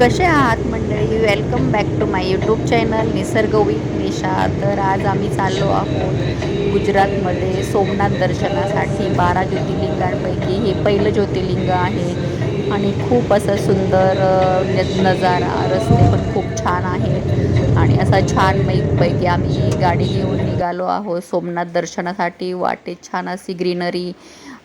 कसे आहात मंडळी? Welcome back to my YouTube channel Nisarg with Nisha. तर आज आम्ही चाललो आहोत गुजरातमध्ये सोमनाथ दर्शनासाठी. बारा ज्योतिर्लिंगांपैकी हे पहिलं ज्योतिर्लिंग आहे. आणि खूप असं सुंदर नजारा रस्ते पण खूप छान आहेत. आणि असा छान मैकपैकी आम्ही गाडी घेऊन निघालो आहोत सोमनाथ दर्शनासाठी. वाटेत छान अशी ग्रीनरी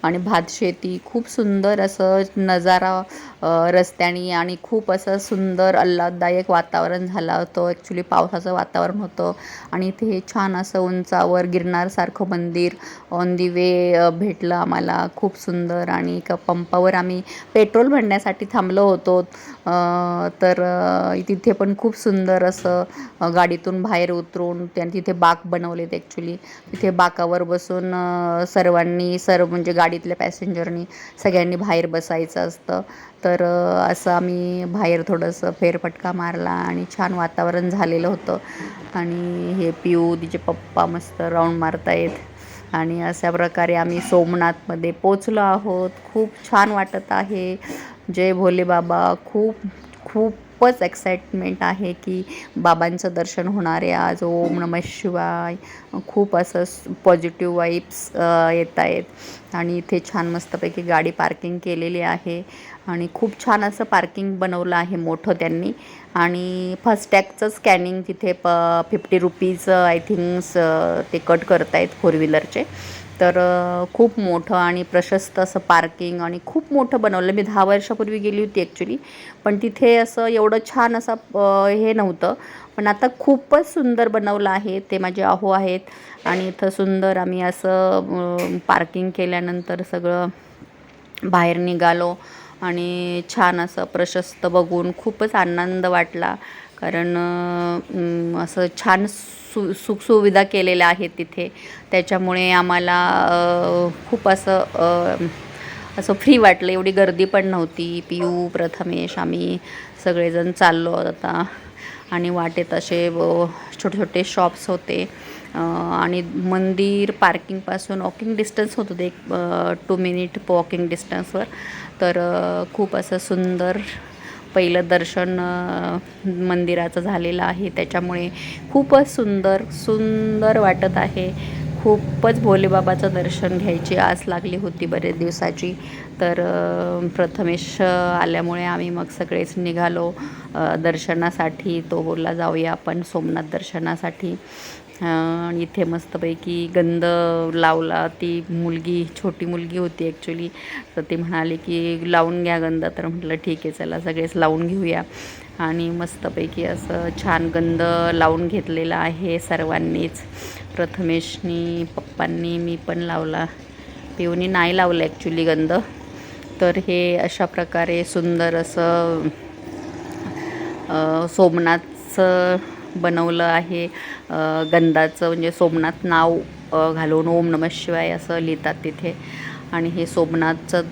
आणि भातशेती खूप सुंदर असं नजारा रस्त्याने रस्त्यानी आणि खूप असं सुंदर आल्हाददायक वातावरण झालं होतं. ॲक्च्युली पावसाचं वातावरण होतं आणि इथे हे छान असं उंचावर गिरणारसारखं मंदिर ऑन दी वे भेटलं आम्हाला. खूप सुंदर आणि एका पंपावर आम्ही पेट्रोल भरण्यासाठी थांबलो होतो. तर तिथे पण खूप सुंदर असं गाडीतून बाहेर उतरून त्यांनी तिथे बाक बनवलेत ॲक्च्युली तिथे बाकावर बसून सर्वांनी सर्व म्हणजे गाडी गाडीतल्या पॅसेंजरनी सगळ्यांनी बाहेर बसायचं असतं. तर असं आम्ही बाहेर थोडंसं फेरफटका मारला आणि छान वातावरण झालेलं होतं. आणि हे पिऊ तिचे पप्पा मस्त राऊंड मारतायत. आणि अशा प्रकारे आम्ही सोमनाथमध्ये पोचलो आहोत. खूप छान वाटत आहे. जय भोले बाबा. खूप खूपच एक्साइटमेंट आहे की बाबांचं दर्शन होणार आहे आज. ओम नम शिवाय. खूप असं पॉझिटिव्ह वाईब्स येत आहेत. आणि इथे छान मस्तपैकी गाडी पार्किंग केलेली आहे. आणि खूप छान असं पार्किंग बनवलं आहे मोठं त्यांनी. आणि फास्टॅगचं स्कॅनिंग तिथे प फिफ्टी रुपीज आय थिंक ते कट करतायत फोर व्हीलरचे तर खूप मोठं आणि प्रशस्त असं पार्किंग आणि खूप मोठं बनवलं. मी दहा वर्षापूर्वी गेली होती ॲक्च्युली पण तिथे असं एवढं छान असं हे नव्हतं. पण आता खूपच सुंदर बनवलं आहे. ते माझे आहो आहेत आणि इथं सुंदर आम्ही असं पार्किंग केल्यानंतर सगळं बाहेर निघालो आणि छान असं प्रशस्त बघून खूपच आनंद वाटला. कारण असं छान सु सुखसुविधा केलेल्या आहेत तिथे. त्याच्यामुळे आम्हाला खूप असं असं फ्री वाटलं. एवढी गर्दी पण नव्हती. पियू प्रथमेश आम्ही सगळेजण चाललो आता. आणि वाटेत असे व छोटे छोटे शॉप्स होते आणि मंदिर पार्किंगपासून वॉकिंग डिस्टन्स होतं ते एक टू मिनिट वॉकिंग डिस्टन्सवर तर खूप असं सुंदर पहिलं दर्शन मंदिराचं झालेलं आहे. त्याच्यामुळे खूपच सुंदर सुंदर वाटत आहे. खूपच भोलेबाबाचं दर्शन घ्यायची आस लागली होती बरेच दिवसाची. तर प्रथमेश आल्यामुळे आम्ही मग सगळेच निघालो. दर्शनासाठी तो बोलला जाऊया आपण सोमनाथ दर्शनासाठी. आणि इथे मस्तपैकी गंध लावला. ती मुलगी छोटी मुलगी होती ॲक्च्युली तर ती म्हणाली की लावून घ्या गंध. तर म्हटलं ठीक आहे चला सगळेच लावून घेऊया. आणि मस्तपैकी असं छान गंध लावून घेतलेला आहे सर्वांनीच. प्रथमेशनी पप्पांनी मी पण लावला. पिऊनी नाही लावलं ॲक्च्युली गंध. तर हे अशा प्रकारे सुंदर असं सोमनाथचं बनवलं आहे. गंधाचं म्हणजे सोमनाथ नाव घालून ओम नम शिवाय असं लिहितात तिथे. आणि हे सोमनाथचं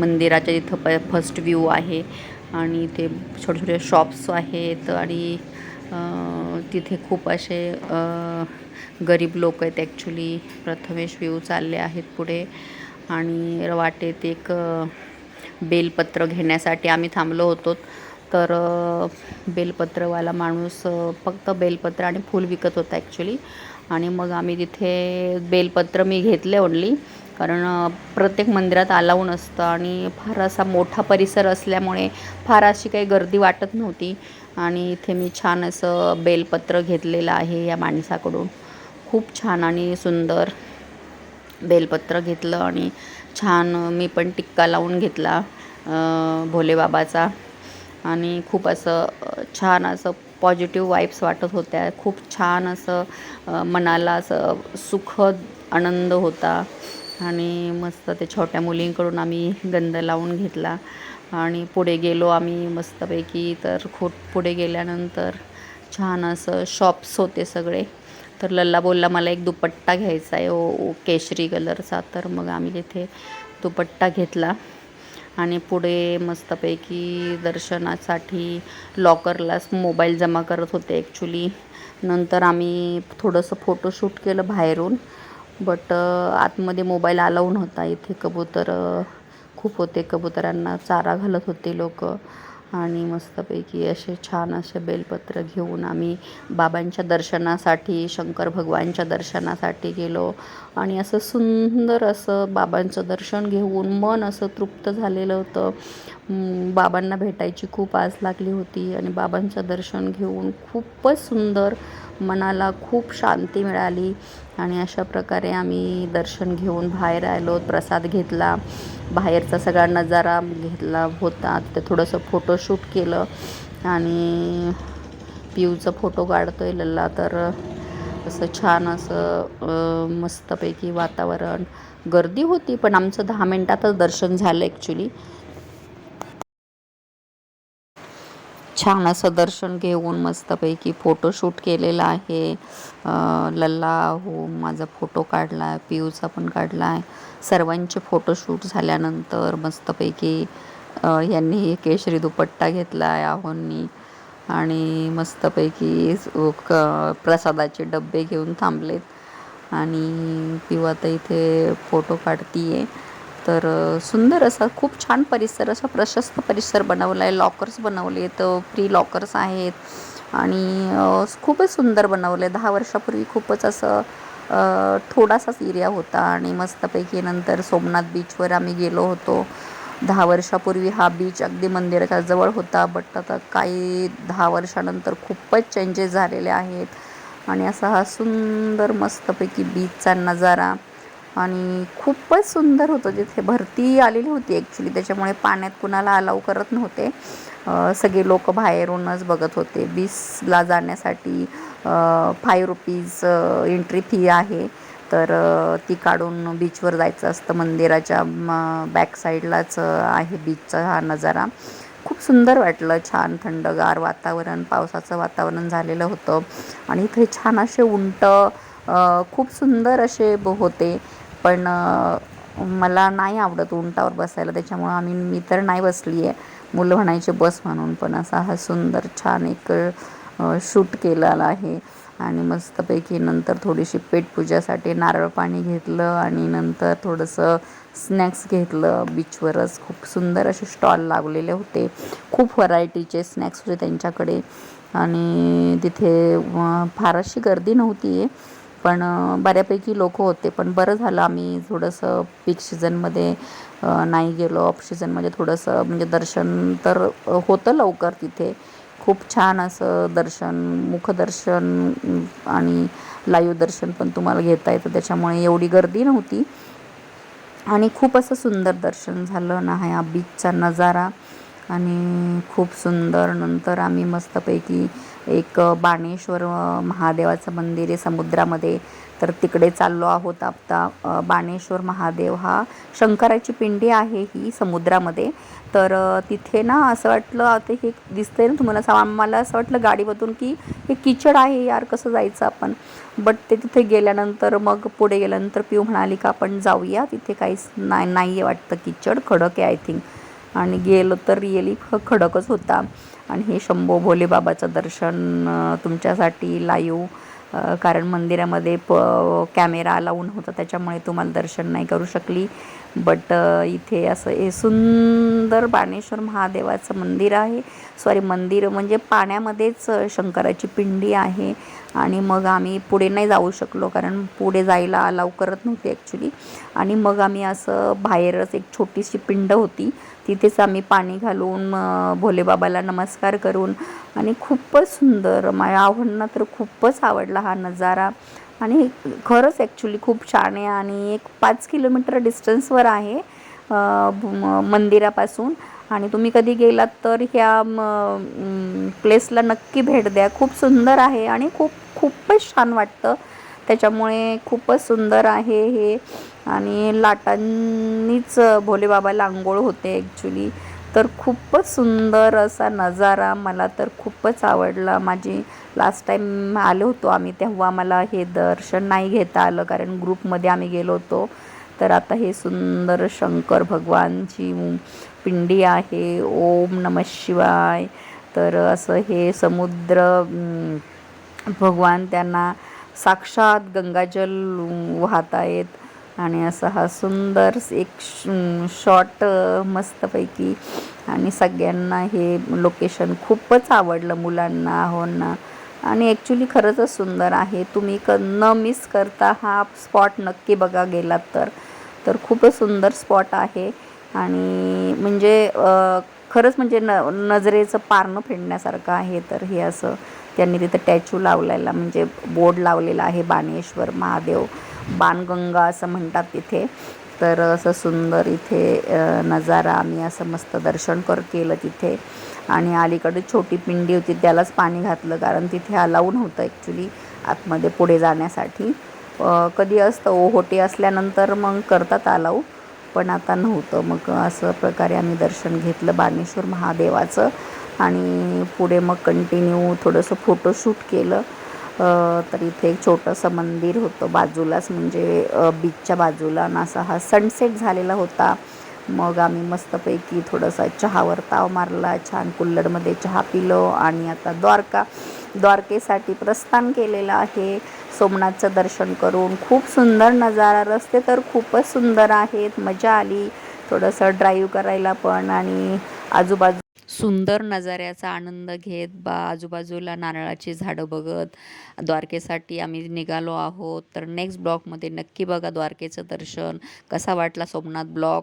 मंदिराच्या इथं प फर्स्ट व्ह्यू आहे. आणि ते छोटे छोटे शॉप्स आहेत आणि तिथे खूप असे गरीब लोक आहेत ॲक्च्युली प्रथमेश व्ह्यू चालले आहेत पुढे. आणि वाटेत एक बेलपत्र घेण्यासाठी आम्ही थांबलो होतो. तर बेलपत्रवाला माणूस फक्त बेलपत्र आणि फूल विकत होता ॲक्च्युली आणि मग आम्ही तिथे बेलपत्र मी घेतले ओनली कारण प्रत्येक मंदिरात अलाऊ असतं आणि फार असा मोठा परिसर असल्यामुळे फार अशी काही गर्दी वाटत नव्हती. आणि इथे मी छान असं बेलपत्र घेतलेलं आहे या माणसाकडून. खूप छान आणि सुंदर बेलपत्र घेतलं आणि छान मी पण टिक्का लावून घेतला भोलेबाबाचा. आणि खूप असं छान असं पॉझिटिव्ह वाईब्स वाटत होत्या. खूप छान असं मनाला असं सुखद आनंद होता. आणि मस्त ते छोट्या मुलींकडून आम्ही गंध लावून घेतला. आणि पुढे गेलो आम्ही मस्तपैकी. तर खूप पुढे गेल्यानंतर छान असं शॉप्स होते सगळे. तर लल्ला बोलला मला एक दुपट्टा घ्यायचा आहे. ओ केशरी कलरचा तर मग आम्ही तिथे दुपट्टा घेतला. आणि पुढे मस्तपैकी दर्शनासाठी लॉकरलाच मोबाईल जमा करत होते ॲक्च्युली नंतर आम्ही थोडंसं फोटोशूट केलं बाहेरून बट आतमध्ये मोबाईल अलाऊ नव्हता. इथे कबूतर खूप होते कबुतरांना चारा घालत होते लोक. आणि मस्तपैकी असे छान असे बेलपत्र घेऊन आम्ही बाबांच्या दर्शनासाठी शंकर भगवानच्या दर्शनासाठी गेलो. आणि असं सुंदर असं बाबांचं दर्शन घेऊन मन असं तृप्त झालेलं होतं. बाबांना भेटायची खूप आस लागली होती आणि बाबांचं दर्शन घेऊन खूपच सुंदर मनाला खूप शांती मिळाली. आणि अशा प्रकारे आम्ही दर्शन घेऊन बाहेर आलो प्रसाद घेतला. बाहेरचा सगळा नजारा घेतला होता. तिथे थोडंसं फोटोशूट केलं आणि पिऊचा फोटो काढतो आहे लल्ला. तर असं छान असं मस्तपैकी वातावरण. गर्दी होती पण आमचं दहा मिनटातच दर्शन झालं ॲक्च्युली छान असं दर्शन घेऊन मस्तपैकी फोटोशूट केलेला आहे. लल्ला हो माझा फोटो काढला आहे पियूचा पण काढला आहे. सर्वांचे फोटोशूट झाल्यानंतर मस्तपैकी यांनी केशरी दुपट्टा घेतला आहे आहोंनी. आणि मस्तपैकी क प्रसादाचे डबे घेऊन थांबलेत. आणि पिऊ आता इथे फोटो काढतीये. तर सुंदर असा खूप छान परिसर असा प्रशस्त परिसर बनवला आहे लॉकर्स बनवले आहेत फ्री लॉकर्स आहेत आणि खूपच सुंदर बनवलं आहे दहा वर्षापूर्वी खूपच असं थोडासाच एरिया होता आणि मस्तपैकी नंतर सोमनाथ बीचवर आम्ही गेलो होतो. दहा वर्षापूर्वी हा बीच अगदी मंदिराच्या जवळ होता बट आता काही दहा वर्षानंतर खूपच चेंजेस झालेले आहेत. आणि असा हा सुंदर मस्तपैकी बीचचा नजारा आणि खूपच सुंदर होतं जिथे भरती आलेली होती ॲक्च्युली त्याच्यामुळे पाण्यात कुणाला अलाव करत नव्हते. सगळे लोक बाहेरूनच बघत होते. बीचला जाण्यासाठी फाय रुपीज एंट्री फी आहे. तर ती काढून बीचवर जायचं असतं. मंदिराच्या बॅक साईडलाच आहे बीचचा हा नजारा. खूप सुंदर वाटलं. छान थंडगार वातावरण पावसाचं वातावरण झालेलं होतं. आणि इथे छान असे उंट खूप सुंदर असे ब- होते. पण मला नाही आवडत उंटावर बसायला. त्याच्यामुळं आम्ही मी तर नाही बसली आहे मुलं म्हणायचे बस म्हणून. पण असा हा सुंदर छान एक शूट केलेला आहे. आणि मस्तपैकी नंतर थोडीशी पेटपूजासाठी नारळ पाणी घेतलं आणि नंतर थोडंसं स्नॅक्स घेतलं. बीचवरच खूप सुंदर असे स्टॉल लागलेले होते. खूप व्हरायटीचे स्नॅक्स होते त्यांच्याकडे. आणि तिथे अं, फार अशी गर्दी नव्हती आहे पण बऱ्यापैकी लोक होते. पण बरं झालं आम्ही थोडंसं पीक सीझनमध्ये नाही गेलो. ऑफ सीझनमध्ये थोडंसं म्हणजे दर्शन तर होतं लवकर तिथे. खूप छान असं दर्शन मुखदर्शन आणि लाईव्ह दर्शन पण तुम्हाला घेता येतं. त्याच्यामुळे एवढी गर्दी नव्हती. आणि खूप असं सुंदर दर्शन झालं ना हा बीचचा नजारा. आणि खूप सुंदर. नंतर आम्ही मस्तपैकी एक बाणेश्वर महादेवाचं मंदिर आहे समुद्रामध्ये. तर तिकडे चाललो आहोत आता. बाणेश्वर महादेव हा शंकराची पिंडी आहे ही समुद्रामध्ये. तर तिथे ना असं वाटलं आता हे दिसतंय ना तुम्हाला असं आम्हाला असं वाटलं गाडीमधून की हे किचड आहे यार कसं जायचं आपण? बट ते तिथे गेल्यानंतर मग पुढे गेल्यानंतर पिऊ म्हणाली का आपण जाऊया तिथे काहीच नाही नाही आहे वाटतं किचड खडक आहे आय थिंक आणि गेलो तर रिअली खडकच होता. आणि हे शंभो भोले बाबाचं दर्शन तुमच्यासाठी लाईव कारण मंदिरामध्ये प कॅमेरा लावून होता त्याच्यामुळे तुम्हाला दर्शन नाही करू शकली. बट इथे असं हे सुंदर बाणेश्वर महादेवाचं मंदिर आहे. सॉरी मंदिर म्हणजे पाण्यामध्येच शंकराची पिंडी आहे. आणि मग आम्ही पुढे नाही जाऊ शकलो कारण पुढे जायला अलाव करत नव्हते ॲक्च्युली आणि मग आम्ही असं बाहेरच एक छोटीशी पिंड होती तिथेच आम्ही पाणी घालून भोलेबाबाला नमस्कार करून आणि खूपच सुंदर माझ्या आव्हांना तर खूपच आवडला हा नजारा. आणि खरंच ॲक्च्युली खूप छान आहे आणि एक पाच किलोमीटर डिस्टन्सवर आहे मंदिरापासून. आणि तुम्ही कधी गेलात तर ह्या प्लेसला नक्की भेट द्या. खूप सुंदर आहे आणि खूप खूपच छान वाटतं. त्याच्यामुळे खूपच सुंदर आहे हे. आणि लाटांनीच भोलेबाबाला आंघोळ होते ॲक्च्युली तर खूपच सुंदर असा नजारा मला तर खूपच आवडला. माझी लास्ट टाईम आलो होतो आम्ही तेव्हा मला हे दर्शन नाही घेता आलं कारण ग्रुपमध्ये आम्ही गेलो होतो. तर आता हे सुंदर शंकर भगवानची पिंडी आहे. ओम नम शिवाय. तर असं हे समुद्र भगवान त्यांना साक्षात गंगाजल वाहत आहेत आणि असा हा सुंदर एक शॉट मस्तपैकी. आणि सगळ्यांना हे लोकेशन खूपच आवडलं मुलांना होना आणि ॲक्च्युली खरंच सुंदर आहे. तुम्ही क न मिस करता हा स्पॉट नक्की बघा गेलात तर. तर खूपच सुंदर स्पॉट आहे. आणि म्हणजे खरंच म्हणजे न नजरेचं पारणं फेडण्यासारखं आहे. तर हे असं त्यांनी तिथं टॅच्यू लावलेला म्हणजे बोर्ड लावलेला आहे बाणेश्वर महादेव बाणगंगा असं म्हणतात तिथे. तर असं सुंदर इथे नजारा आम्ही असं मस्त दर्शन कर केलं तिथे. आणि अलीकडे छोटी पिंडी होती त्यालाच पाणी घातलं कारण तिथे अलाऊ नव्हतं ॲक्च्युली आतमध्ये पुढे जाण्यासाठी. कधी असतं ओहोटी असल्यानंतर मग करतात अलाऊ पण आता नव्हतं. मग असं प्रकारे आम्ही दर्शन घेतलं बाणेश्वर महादेवाचं आणि पुढे मग कंटिन्यू थोडंसं फोटोशूट केलं. तर इथे एक छोटंसं मंदिर होतं बाजूलाच म्हणजे बीचच्या बाजूला. आणि असा हा सनसेट झालेला होता. मग आम्ही मस्तपैकी थोडासा चहावर ताव मारला. छान कुल्लडमध्ये चहा पिलो आणि आता द्वारका द्वारकेसाठी प्रस्थान केलेलं आहे. सोमनाथचं दर्शन करून खूप सुंदर नजारा. रस्ते तर खूपच सुंदर आहेत. मजा आली. थोडंसं ड्राईव्ह करायला पण आणि आजूबाजू सुंदर नजाऱ्याचा आनंद घेत बा आजूबाजूला नारळाची झाडं बघत द्वारकेसाठी आम्ही निघालो आहोत. तर नेक्स्ट ब्लॉगमध्ये नक्की बघा द्वारकेचं दर्शन. कसा वाटला Somnath blog